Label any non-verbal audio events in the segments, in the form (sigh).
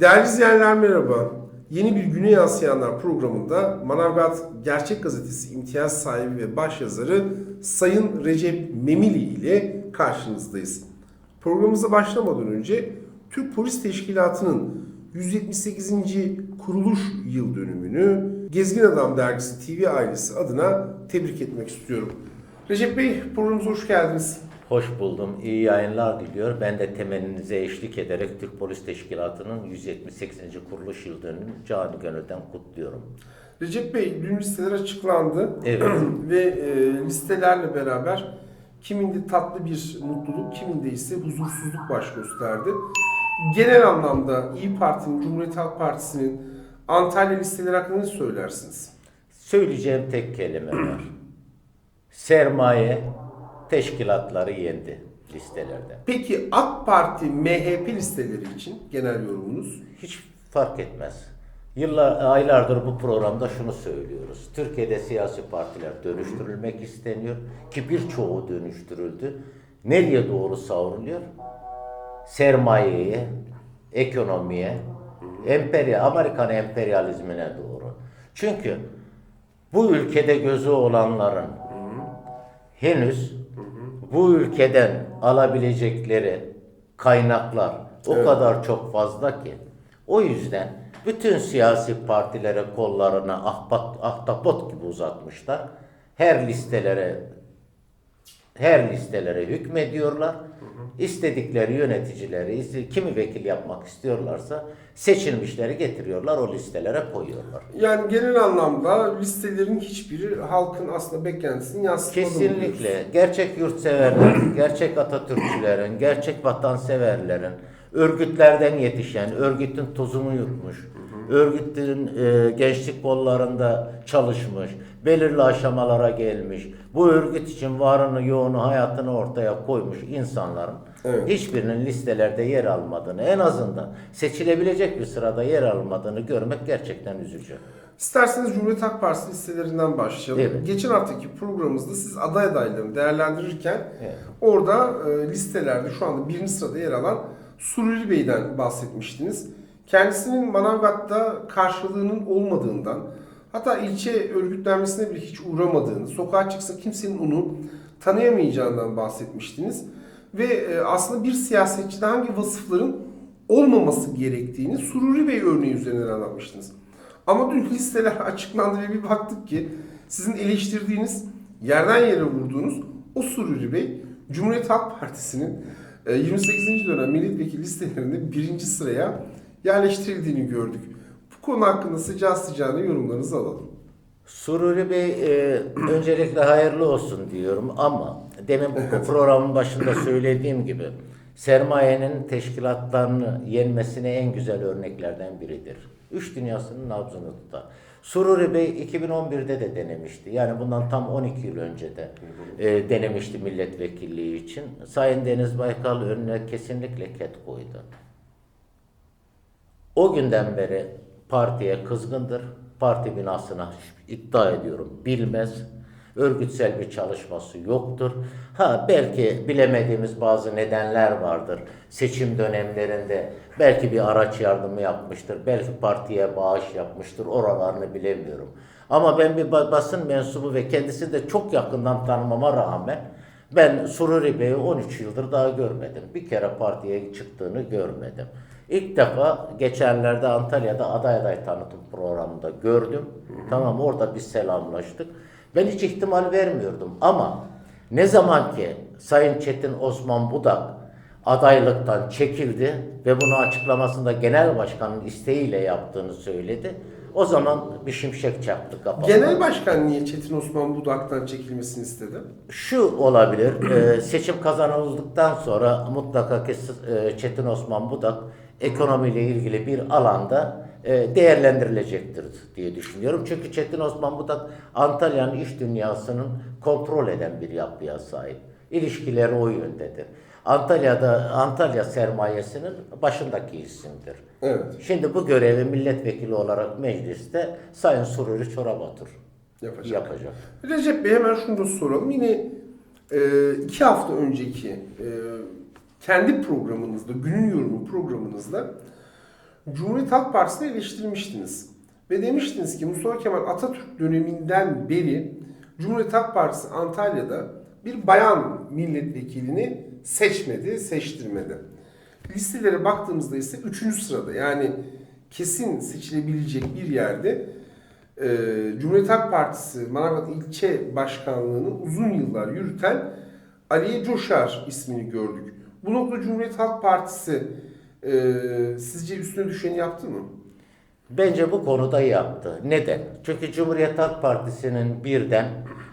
Değerli izleyenler merhaba. Yeni bir Güney Asyayanlar programında Manavgat Gerçek Gazetesi imtiyaz sahibi ve başyazarı Sayın Recep Memili ile karşınızdayız. Programımıza başlamadan önce Türk Polis Teşkilatı'nın 178. kuruluş yıl dönümünü Gezgin Adam Dergisi TV ailesi adına tebrik etmek istiyorum. Recep Bey programımıza hoş geldiniz. Hoş buldum. İyi yayınlar diliyor. Ben de temenninize eşlik ederek Türk Polis Teşkilatı'nın 178. kuruluş yıl dönümünü canı gönülden kutluyorum. Recep Bey dün listeler açıklandı. Evet. (clears throat) Ve e, listelerle beraber kiminde tatlı bir mutluluk, kiminde ise huzursuzluk baş gösterdi. Genel anlamda İyi Parti'nin, Cumhuriyet Halk Partisi'nin Antalya listeleri hakkında ne söylersiniz? Söyleyeceğim tek kelime var. (clears throat) Sermaye teşkilatları yendi listelerde. Peki AK Parti, MHP listeleri için genel yorumunuz? Hiç fark etmez. Yıllar, aylardır bu programda şunu söylüyoruz. Türkiye'de siyasi partiler dönüştürülmek isteniyor ki birçoğu dönüştürüldü. Nereye doğru savruluyor? Sermayeye, ekonomiye, emperyal, Amerikan emperyalizmine doğru. Çünkü bu ülkede gözü olanların henüz bu ülkeden alabilecekleri kaynaklar o Evet. kadar çok fazla ki. O yüzden bütün siyasi partilere kollarını ahbat, ahtapot gibi uzatmışlar. Her listelere her listelere hükmediyorlar. İstedikleri yöneticileri, kimi vekil yapmak istiyorlarsa seçilmişleri getiriyorlar, o listelere koyuyorlar. Yani genel anlamda listelerin hiçbiri halkın aslında beklentisini yansıtmadı? Kesinlikle. Gerçek yurtseverlerin, gerçek Atatürkçülerin, gerçek vatanseverlerin, örgütlerden yetişen, örgütün tozunu yutmuş, örgütün e, gençlik kollarında çalışmış, belirli aşamalara gelmiş, bu örgüt için varını yoğunu hayatını ortaya koymuş insanların Evet. hiçbirinin listelerde yer almadığını, en azından seçilebilecek bir sırada yer almadığını görmek gerçekten üzücü. İsterseniz Cumhuriyet Halk Partisi listelerinden başlayalım. Evet. Geçen haftaki programımızda siz aday adaylarını değerlendirirken Evet. orada e, listelerde şu anda birinci sırada yer alan Sururi Bey'den bahsetmiştiniz. Kendisinin Manavgat'ta karşılığının olmadığından, hatta ilçe örgütlenmesine bile hiç uğramadığını, sokağa çıksa kimsenin onu tanıyamayacağından bahsetmiştiniz. Ve e, aslında bir siyasetçide hangi vasıfların olmaması gerektiğini Sururi Bey örneği üzerinden anlatmıştınız. Ama dün listeler (laughs) açıklandı ve bir baktık ki sizin eleştirdiğiniz, yerden yere vurduğunuz o Sururi Bey, Cumhuriyet Halk Partisi'nin 28. dönem milletvekili listelerinde birinci sıraya yerleştirildiğini gördük. Bu konu hakkında sıcağı sıcağına yorumlarınızı alalım. Sururi Bey e, (clears throat) öncelikle hayırlı olsun diyorum ama demin bu programın başında söylediğim gibi sermayenin teşkilatlarını yenmesine en güzel örneklerden biridir. Üç dünyasının nabzını tutar. Sururi Bey 2011'de de denemişti. Yani bundan tam 12 yıl önce de e, denemişti milletvekilliği için. Sayın Deniz Baykal önüne kesinlikle ket koydu. O günden beri partiye kızgındır. Parti binasına iddia ediyorum bilmez. Örgütsel bir çalışması yoktur. Ha belki bilemediğimiz bazı nedenler vardır. Seçim dönemlerinde belki bir araç yardımı yapmıştır. Belki partiye bağış yapmıştır. Oralarını bilemiyorum. Ama ben bir ba- basın mensubu ve kendisini de çok yakından tanımama rağmen ben Sururi Bey'i 13 yıldır daha görmedim. Bir kere partiye çıktığını görmedim. İlk defa geçenlerde Antalya'da aday aday tanıtım programında gördüm. Tamam orada bir selamlaştık. Ben hiç ihtimal vermiyordum ama ne zaman ki Sayın Çetin Osman Budak adaylıktan çekildi ve bunu açıklamasında genel başkanın isteğiyle yaptığını söyledi. O zaman bir şimşek çaktı kafama. Genel Başkan niye Çetin Osman Budak'tan çekilmesini istedi? Şu olabilir, e, seçim kazanıldıktan sonra mutlaka ki e, Çetin Osman Budak ekonomiyle ilgili bir alanda değerlendirilecektir diye düşünüyorum. Çünkü Çetin Osman Budak Antalya'nın iş dünyasının kontrol eden bir yapıya sahip. İlişkileri o yöndedir. Antalya'da Antalya sermayesinin başındaki isimdir. Evet. Şimdi bu görevi milletvekili olarak mecliste Sayın Sururi Çorabatur Yapacak. yapacak. Recep Bey hemen şunu da soralım. Yine e, iki hafta önceki e, kendi programınızda, günün yorumu programınızda Cumhuriyet Halk Partisi'ni eleştirmiştiniz. Ve demiştiniz ki Mustafa Kemal Atatürk döneminden beri Cumhuriyet Halk Partisi Antalya'da bir bayan milletvekilini seçmedi, seçtirmedi. Listelere baktığımızda ise 3. sırada yani kesin seçilebilecek bir yerde e, Cumhuriyet Halk Partisi Manavgat İlçe Başkanlığı'nı uzun yıllar yürüten Aliye Coşar ismini gördük. Bu noktada Cumhuriyet Halk Partisi e, sizce üstüne düşeni yaptı mı? Bence bu konuda yaptı. Neden? Çünkü Cumhuriyet Halk Partisi'nin birden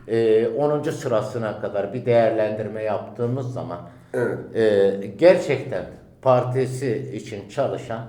e, 10. sırasına kadar bir değerlendirme yaptığımız zaman Evet. e, gerçekten partisi için çalışan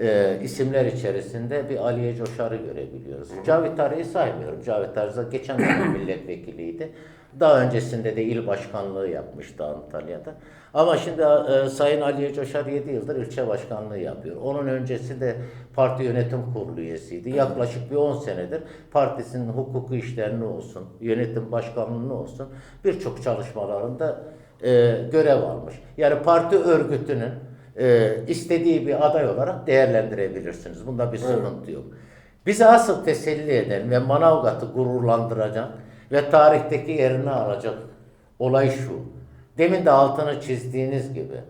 e, isimler içerisinde bir Aliye Coşar'ı görebiliyoruz. Cavit Arı'yı saymıyorum. Cavit Arı da geçen dönem milletvekiliydi. Daha öncesinde de il başkanlığı yapmıştı Antalya'da. Ama şimdi e, Sayın Aliye Coşar 7 yıldır ilçe başkanlığı yapıyor. Onun öncesi de parti yönetim kurulu üyesiydi. Yaklaşık bir 10 senedir partisinin hukuku işlerini olsun, yönetim başkanlığını olsun birçok çalışmalarında e, görev almış. Yani parti örgütünün e, istediği bir aday olarak değerlendirebilirsiniz. Bunda bir sıkıntı yok. Bizi asıl teselli eden ve Manavgat'ı gururlandıracak ve tarihteki yerini alacak olay şu. Demin de altını çizdiğiniz gibi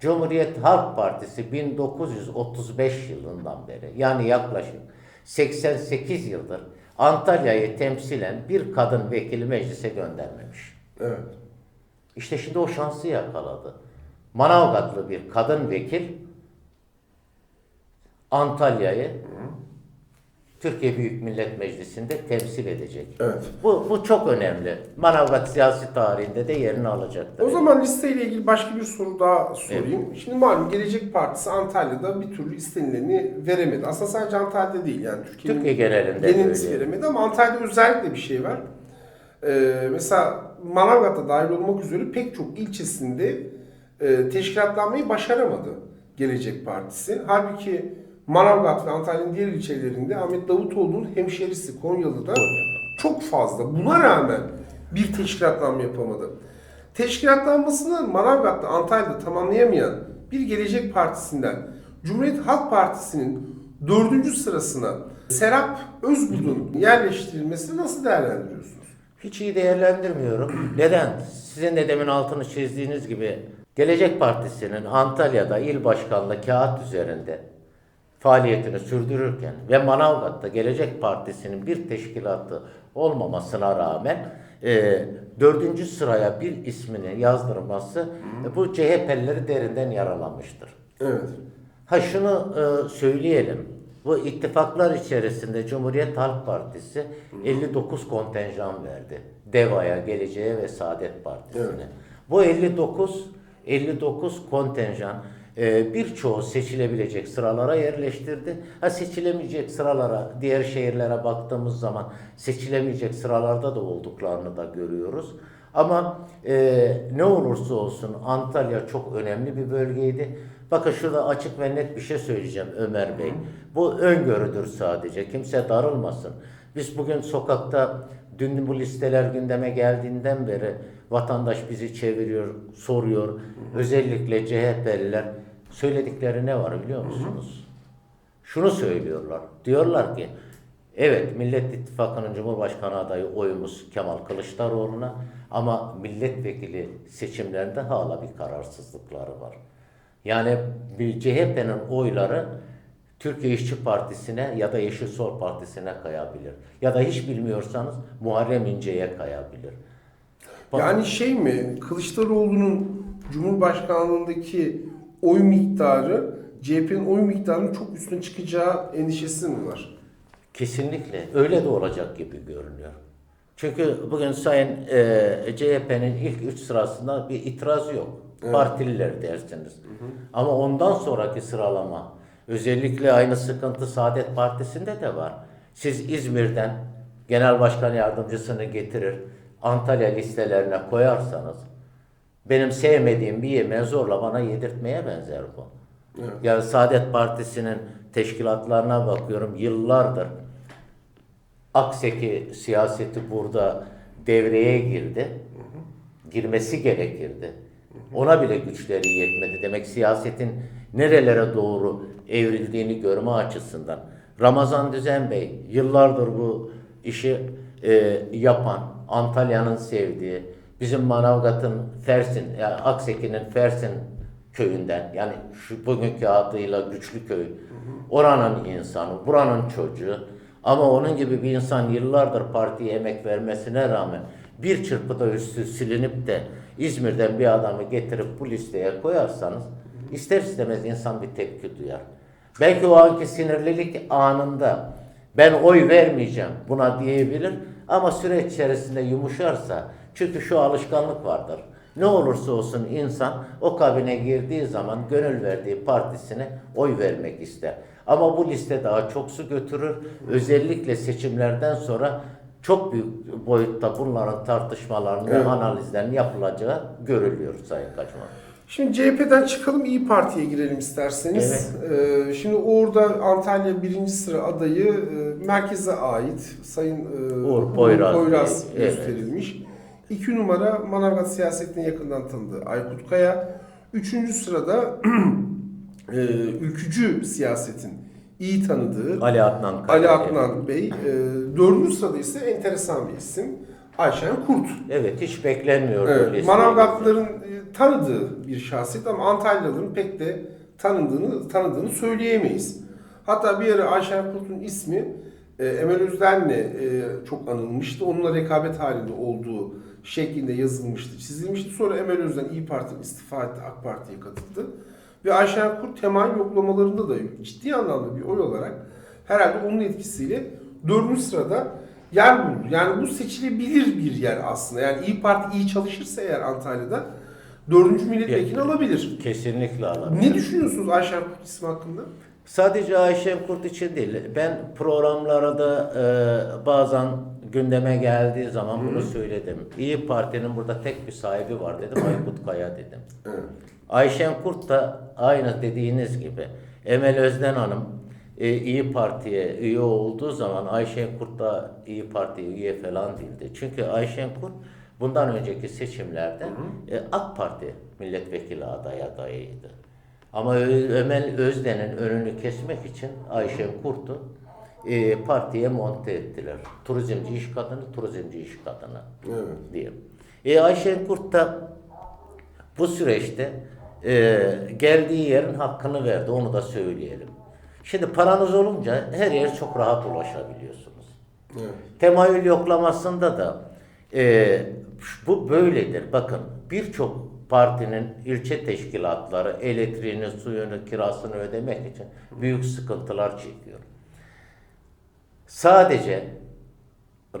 Cumhuriyet Halk Partisi 1935 yılından beri yani yaklaşık 88 yıldır Antalya'yı temsilen bir kadın vekili meclise göndermemiş. Evet. İşte şimdi o şansı yakaladı. Manavgatlı bir kadın vekil Antalya'yı Türkiye Büyük Millet Meclisi'nde temsil edecek. Evet. Bu, bu çok önemli. Manavgat siyasi tarihinde de yerini alacaktır. O zaman listeyle ilgili başka bir soru daha sorayım. Şimdi malum Gelecek Partisi Antalya'da bir türlü istenileni veremedi. Aslında sadece Antalya'da değil yani Türkiye'nin Türkiye genelinde genelisi veremedi ama Antalya'da özellikle bir şey var. Ee, mesela Manavgat'ta dahil olmak üzere pek çok ilçesinde e, teşkilatlanmayı başaramadı Gelecek Partisi. Halbuki Manavgat ve Antalya'nın diğer ilçelerinde Ahmet Davutoğlu'nun hemşerisi Konyalı'da çok fazla. Buna rağmen bir teşkilatlanma yapamadı. Teşkilatlanmasını Manavgat'ta, Antalya'da tamamlayamayan bir Gelecek Partisi'nden Cumhuriyet Halk Partisi'nin dördüncü sırasına Serap Özbud'un yerleştirilmesini nasıl değerlendiriyorsunuz? Hiç iyi değerlendirmiyorum. Neden? Sizin de demin altını çizdiğiniz gibi Gelecek Partisi'nin Antalya'da il başkanlığı kağıt üzerinde faaliyetini sürdürürken ve Manavgat'ta Gelecek Partisi'nin bir teşkilatı olmamasına rağmen e, dördüncü sıraya bir ismini yazdırması e, bu CHP'lileri derinden yaralamıştır. Evet. Ha şunu e, söyleyelim. Bu ittifaklar içerisinde Cumhuriyet Halk Partisi 59 kontenjan verdi. DEVA'ya, Geleceğe ve Saadet Partisi'ne. Evet. Bu 59 59 kontenjan e, birçoğu seçilebilecek sıralara yerleştirdi. Ha seçilemeyecek sıralara, diğer şehirlere baktığımız zaman seçilemeyecek sıralarda da olduklarını da görüyoruz. Ama e, ne olursa olsun Antalya çok önemli bir bölgeydi. Bakın şurada açık ve net bir şey söyleyeceğim Ömer Bey. Bu öngörüdür sadece. Kimse darılmasın. Biz bugün sokakta dün bu listeler gündeme geldiğinden beri vatandaş bizi çeviriyor, soruyor. Özellikle CHP'liler söyledikleri ne var biliyor musunuz? Şunu söylüyorlar. Diyorlar ki evet Millet İttifakı'nın Cumhurbaşkanı adayı oyumuz Kemal Kılıçdaroğlu'na ama milletvekili seçimlerinde hala bir kararsızlıkları var. Yani bir CHP'nin oyları Türkiye İşçi Partisi'ne ya da Yeşil Sol Partisi'ne kayabilir. Ya da hiç bilmiyorsanız Muharrem İnce'ye kayabilir. Yani şey mi, Kılıçdaroğlu'nun Cumhurbaşkanlığındaki oy miktarı CHP'nin oy miktarının çok üstüne çıkacağı endişesi mi var? Kesinlikle öyle de olacak gibi görünüyor. Çünkü bugün Sayın e, CHP'nin ilk üç sırasında bir itiraz yok. Partililer dersiniz. Ama ondan sonraki sıralama özellikle aynı sıkıntı Saadet Partisi'nde de var. Siz İzmir'den genel başkan yardımcısını getirir Antalya listelerine koyarsanız benim sevmediğim bir yemeği zorla bana yedirtmeye benzer bu. Evet. Yani Saadet Partisi'nin teşkilatlarına bakıyorum yıllardır Akseki siyaseti burada devreye girdi. Girmesi gerekirdi. Ona bile güçleri yetmedi. Demek siyasetin nerelere doğru evrildiğini görme açısından. Ramazan Düzen Bey yıllardır bu işi e, yapan, Antalya'nın sevdiği, bizim Manavgat'ın Fersin, yani Akseki'nin Fersin köyünden yani şu bugünkü adıyla güçlü köy. Oranın insanı, buranın çocuğu. Ama onun gibi bir insan yıllardır partiye emek vermesine rağmen bir çırpıda üstü silinip de İzmir'den bir adamı getirip bu listeye koyarsanız ister istemez insan bir tepki duyar. Belki o anki sinirlilik anında ben oy vermeyeceğim buna diyebilir ama süreç içerisinde yumuşarsa çünkü şu alışkanlık vardır. Ne olursa olsun insan o kabine girdiği zaman gönül verdiği partisine oy vermek ister. Ama bu liste daha çok su götürür. Özellikle seçimlerden sonra çok büyük boyutta bunların tartışmalarının ve Evet. analizlerinin yapılacağı görülüyor Sayın Kaçman. Şimdi CHP'den çıkalım İyi Parti'ye girelim isterseniz. Ee, şimdi orada Antalya birinci sıra adayı e, merkeze ait Sayın e, Uğur Poyraz Poyraz Bey, evet. gösterilmiş. İki numara Manavgat siyasetini yakından tanıdığı Aykut Kaya. Üçüncü sırada (clears throat) e, ülkücü siyasetin iyi tanıdığı Ali Adnan Ali. Adnan Bey. E, dördüncü sırada ise enteresan bir isim Ayşen Kurt. Evet hiç beklenmiyordu. Evet, Manavgatlıların e, tanıdığı bir şahsiyet ama Antalyalıların pek de tanındığını tanıdığını söyleyemeyiz. Hatta bir ara Ayşen Kurt'un ismi e, Emel Özden'le e, çok anılmıştı. Onunla rekabet halinde olduğu şeklinde yazılmıştı, çizilmişti. Sonra Emel Özden İyi Parti'den istifa etti, AK Parti'ye katıldı. Ve Ayşen Kurt temayül yoklamalarında da ciddi anlamda bir oy olarak herhalde onun etkisiyle dördüncü sırada yer buldu. Yani bu seçilebilir bir yer aslında. Yani İyi Parti iyi çalışırsa eğer Antalya'da dördüncü milletvekili alabilir. Kesinlikle alabilir. Ne düşünüyorsunuz Ayşen Kurt ismi hakkında? Sadece Ayşen Kurt için değil. Ben programlarda e, bazen gündeme geldiği zaman bunu söyledim. İyi Parti'nin burada tek bir sahibi var dedim. (clears throat) Aykut Kaya dedim. Evet. Ayşen Kurt da aynı dediğiniz gibi Emel Özden Hanım e, İyi Parti'ye üye olduğu zaman Ayşen Kurt da İyi Parti'ye üye falan değildi. Çünkü Ayşen Kurt bundan önceki seçimlerde e, AK Parti milletvekili aday adayıydı. Ama Ö- Ömel Özden'in önünü kesmek için Ayşen Kurt'u e, partiye monte ettiler. Turizmci iş kadını, turizmci iş kadını Evet. diye. E, Ayşen Kurt da bu süreçte e, geldiği yerin hakkını verdi. Onu da söyleyelim. Şimdi paranız olunca her yer çok rahat ulaşabiliyorsunuz. Evet. Temayül yoklamasında da e, bu böyledir. Bakın birçok partinin ilçe teşkilatları elektriğini, suyunu, kirasını ödemek için büyük sıkıntılar çekiyor. Sadece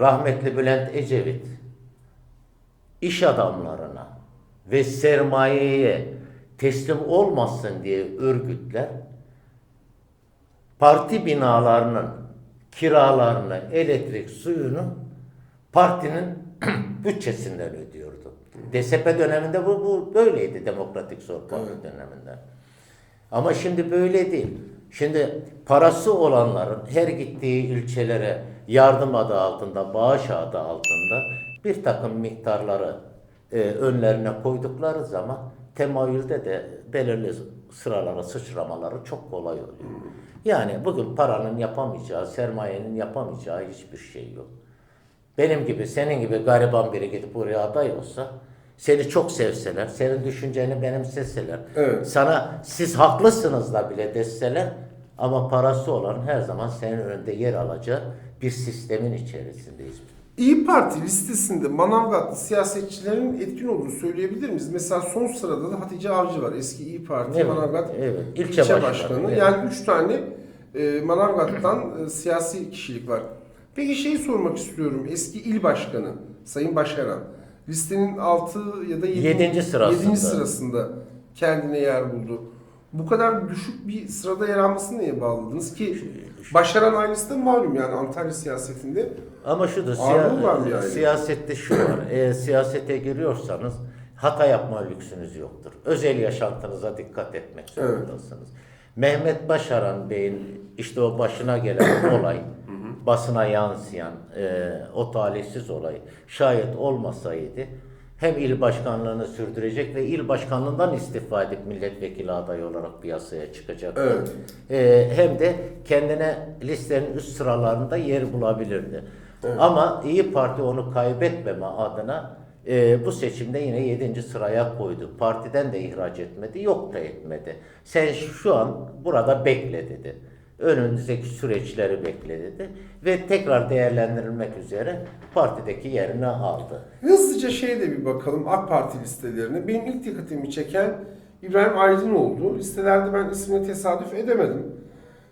rahmetli Bülent Ecevit iş adamlarına ve sermayeye teslim olmasın diye örgütler parti binalarının kiralarını, elektrik, suyunu partinin (clears throat) bütçesinden ödüyordu. DSP döneminde bu, bu böyleydi Demokratik Sol Parti döneminde. Ama şimdi böyle değil. Şimdi parası olanların her gittiği ilçelere yardım adı altında, bağış adı altında bir takım miktarları e, önlerine koydukları zaman temayülde de belirli sıralara sıçramaları çok kolay oluyor. Yani bugün paranın yapamayacağı, sermayenin yapamayacağı hiçbir şey yok. Benim gibi, senin gibi gariban biri gidip buraya aday olsa, seni çok sevseler, senin düşünceni benimseseler, Evet. sana siz haklısınız da bile deseler ama parası olan her zaman senin önünde yer alacağı bir sistemin içerisindeyiz. İyi Parti listesinde Manavgatlı siyasetçilerin etkin olduğunu söyleyebilir miyiz? Mesela son sırada da Hatice Avcı var. Eski İyi Parti Evet, Manavgat evet. İlçe ilçe, başkanı, başkanı. evet. Yani üç tane e, Manavgat'tan e, siyasi kişilik var. Peki şeyi sormak istiyorum. Eski il başkanı Sayın Başaran listenin 6 ya da 7. Yedinci sırasında. sırasında kendine yer buldu. Bu kadar düşük bir sırada yer almasını neye bağladınız ki? Başaran ailesi de malum yani Antalya siyasetinde Ama şu da siya- yani. siyasette şu var. Eğer siyasete giriyorsanız hata yapma lüksünüz yoktur. Özel yaşantınıza dikkat etmek Evet. zorundasınız. Mehmet Başaran Bey'in işte o başına gelen (coughs) olay, basına yansıyan e, o talihsiz olay şayet olmasaydı hem il başkanlığını sürdürecek ve il başkanlığından istifa edip milletvekili adayı olarak piyasaya çıkacak. Evet. Ee, hem de kendine listenin üst sıralarında yer bulabilirdi. Ama İyi Parti onu kaybetmeme adına e, bu seçimde yine 7. sıraya koydu. Partiden de ihraç etmedi, yok da etmedi. Sen şu an burada bekle dedi. Önümüzdeki süreçleri bekle dedi. Ve tekrar değerlendirilmek üzere partideki yerini aldı. Hızlıca şeye de bir bakalım AK Parti listelerine. Benim ilk dikkatimi çeken İbrahim Aydın oldu. Listelerde ben ismini tesadüf edemedim.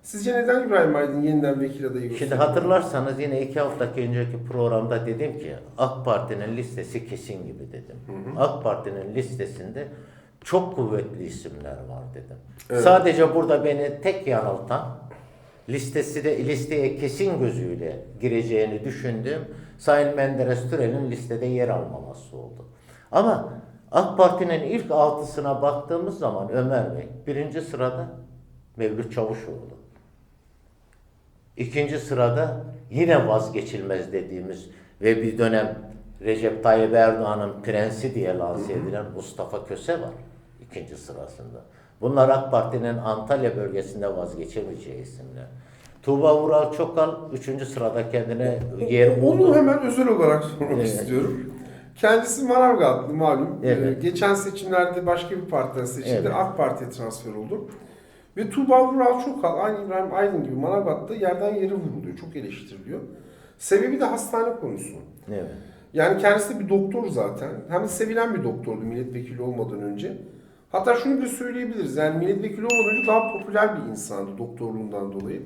Sizce neden İbrahim Aydın yeniden vekil adayı Şimdi gösterdi? hatırlarsanız yine iki hafta önceki programda dedim ki AK Parti'nin listesi kesin gibi dedim. AK Parti'nin listesinde çok kuvvetli isimler var dedim. Evet. Sadece burada beni tek yanıltan listesi de listeye kesin gözüyle gireceğini düşündüğüm Sayın Menderes Türel'in listede yer almaması oldu. Ama AK Parti'nin ilk altısına baktığımız zaman Ömer Bey birinci sırada Mevlüt Çavuşoğlu. İkinci sırada yine vazgeçilmez dediğimiz ve bir dönem Recep Tayyip Erdoğan'ın prensi diye lanse edilen Mustafa Köse var ikinci sırasında. Bunlar AK Parti'nin Antalya bölgesinde vazgeçemeyeceği isimler. Tuğba Vural Çokal üçüncü sırada kendine yer buldu. Onu hemen özel olarak sormak Evet. istiyorum. Kendisi Manavgatlı malum. Evet. Ee, geçen seçimlerde başka bir partiden seçildi. Evet. AK Parti'ye transfer oldu. Ve Tuğba Vural Çokal aynı İbrahim Aydın gibi Manavgat'ta yerden yere vuruluyor. Çok eleştiriliyor. Sebebi de hastane konusu. Evet. Yani kendisi de bir doktor zaten. Hem de sevilen bir doktordu milletvekili olmadan önce. Hatta şunu bile söyleyebiliriz. Yani milletvekili olmadan önce daha popüler bir insandı doktorluğundan dolayı.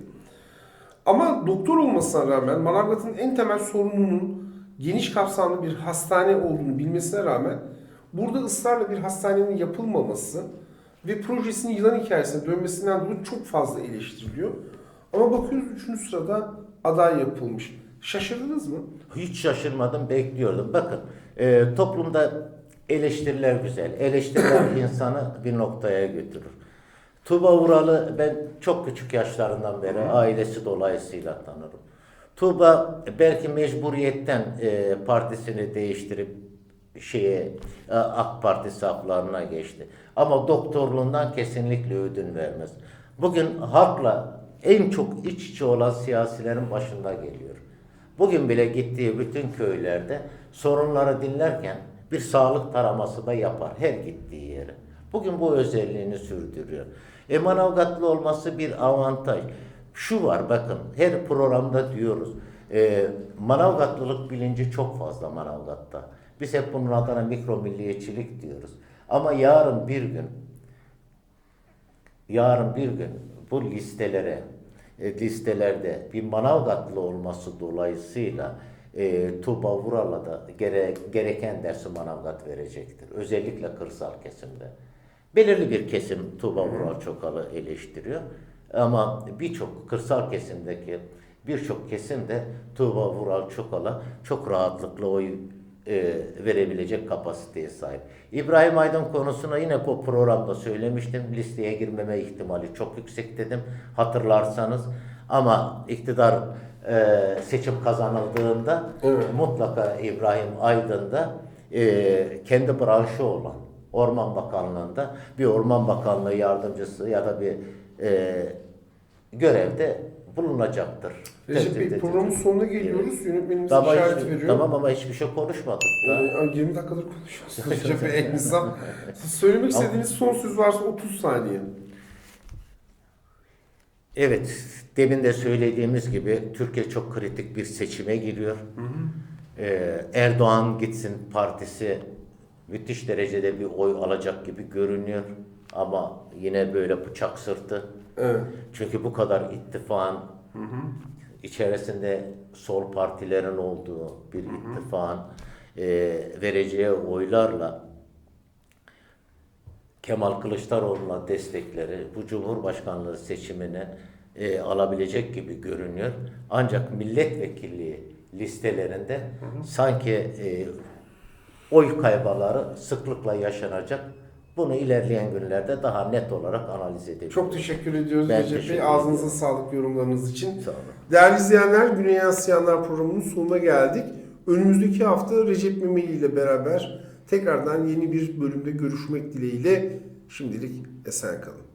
Ama doktor olmasına rağmen Manavgat'ın en temel sorununun geniş kapsamlı bir hastane olduğunu bilmesine rağmen burada ısrarla bir hastanenin yapılmaması ve projesinin yılan hikayesine dönmesinden dolayı çok fazla eleştiriliyor. Ama bakıyoruz 3. sırada aday yapılmış. Şaşırdınız mı? Hiç şaşırmadım, bekliyordum. Bakın, e, toplumda eleştiriler güzel. Eleştiriler (coughs) insanı bir noktaya götürür. Tuğba Vural'ı ben çok küçük yaşlarından beri ailesi dolayısıyla tanırım. Tuğba belki mecburiyetten e, partisini değiştirip şeye e, AK Parti saflarına geçti. Ama doktorluğundan kesinlikle ödün vermez. Bugün halkla en çok iç içe olan siyasilerin başında geliyor. Bugün bile gittiği bütün köylerde sorunları dinlerken bir sağlık taraması da yapar her gittiği yere. Bugün bu özelliğini sürdürüyor. E Manavgatlı olması bir avantaj. Şu var bakın her programda diyoruz. E, Manavgatlılık bilinci çok fazla Manavgat'ta. Biz hep bunun adına mikro milliyetçilik diyoruz. Ama yarın bir gün yarın bir gün bu listelere e, listelerde bir Manavgatlı olması dolayısıyla e, Tuğba Vural'a da gere, gereken dersi Manavgat verecektir. Özellikle kırsal kesimde. Belirli bir kesim Tuğba Vural Çokal'ı eleştiriyor. Ama birçok kırsal kesimdeki birçok kesim de Tuğba Vural Çokal'a çok rahatlıkla oy e, verebilecek kapasiteye sahip. İbrahim Aydın konusunu yine bu programda söylemiştim. Listeye girmeme ihtimali çok yüksek dedim. Hatırlarsanız. Ama iktidar e, seçim kazanıldığında Evet. mutlaka İbrahim Aydın da e, kendi branşı olan Orman Bakanlığı'nda bir Orman Bakanlığı yardımcısı ya da bir e, görevde bulunacaktır. Recep Bey programın sonuna geliyoruz. Yönetmenimiz Tamam, işaret hiç- veriyor. tamam ama hiçbir şey konuşmadık da. Ee, 20 dakikadır konuşuyorsunuz (laughs) Recep Bey en söylemek istediğiniz son söz varsa 30 saniye. Evet, demin de söylediğimiz gibi Türkiye çok kritik bir seçime giriyor. Ee, Erdoğan gitsin partisi müthiş derecede bir oy alacak gibi görünüyor. Ama yine böyle bıçak sırtı. Evet. Çünkü bu kadar ittifakın içerisinde sol partilerin olduğu bir ittifakın e, vereceği oylarla Kemal Kılıçdaroğlu'na destekleri bu Cumhurbaşkanlığı seçimine e, alabilecek gibi görünüyor. Ancak milletvekilliği listelerinde sanki e, oy kaybaları sıklıkla yaşanacak. Bunu ilerleyen günlerde daha net olarak analiz edebiliriz. Çok teşekkür ediyoruz Ben Recep Bey. Ağzınıza sağlık yorumlarınız için. Sağ olun. Değerli izleyenler, Güney Yansıyanlar programının sonuna geldik. Önümüzdeki hafta Recep Memeli ile beraber Tekrardan yeni bir bölümde görüşmek dileğiyle şimdilik esen kalın.